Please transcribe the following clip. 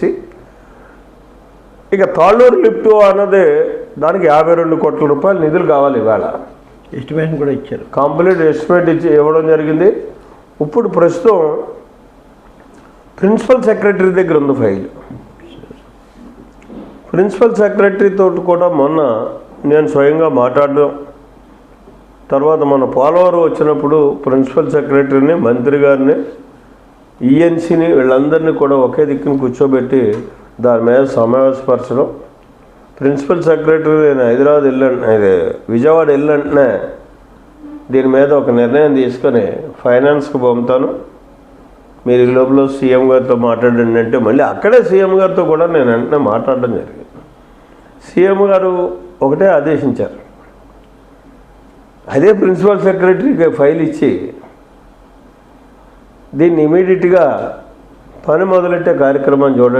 తెలిసి ఇక తాళ్ళూరు లిఫ్ట్ అన్నది దానికి యాభై రెండు కోట్ల రూపాయలు నిధులు కావాలి ఇవాళ. ఎస్టిమేషన్ కూడా ఇచ్చారు. కంప్లీట్ ఎస్టిమేట్ ఇచ్చి ఇవ్వడం జరిగింది. ఇప్పుడు ప్రస్తుతం ప్రిన్సిపల్ సెక్రటరీ దగ్గర ఉంది ఫైల్. ప్రిన్సిపల్ సెక్రటరీ తోటి కూడా మొన్న నేను స్వయంగా మాట్లాడడం. తర్వాత మన పోలవరం వచ్చినప్పుడు ప్రిన్సిపల్ సెక్రటరీని మంత్రి గారిని ఈఎన్సీని వీళ్ళందరినీ కూడా ఒకే దిక్కున కూర్చోబెట్టి దాని మీద సమావేశపరచడం. ప్రిన్సిపల్ సెక్రటరీ నేను హైదరాబాద్ వెళ్ళంటే ఇది విజయవాడ వెళ్ళంటనే దీని మీద ఒక నిర్ణయం తీసుకొని ఫైనాన్స్కి పంపుతాను. మీరు ఈ లోపల సీఎం గారితో మాట్లాడండి అంటే మళ్ళీ అక్కడే సీఎం గారితో కూడా నేను వెంటనే మాట్లాడడం జరిగింది. సీఎం గారు ఒకటే ఆదేశించారు. అదే ప్రిన్సిపల్ సెక్రటరీకి ఫైల్ ఇచ్చి దీన్ని ఇమీడియట్గా పని మొదలెట్టే కార్యక్రమం చూడండి.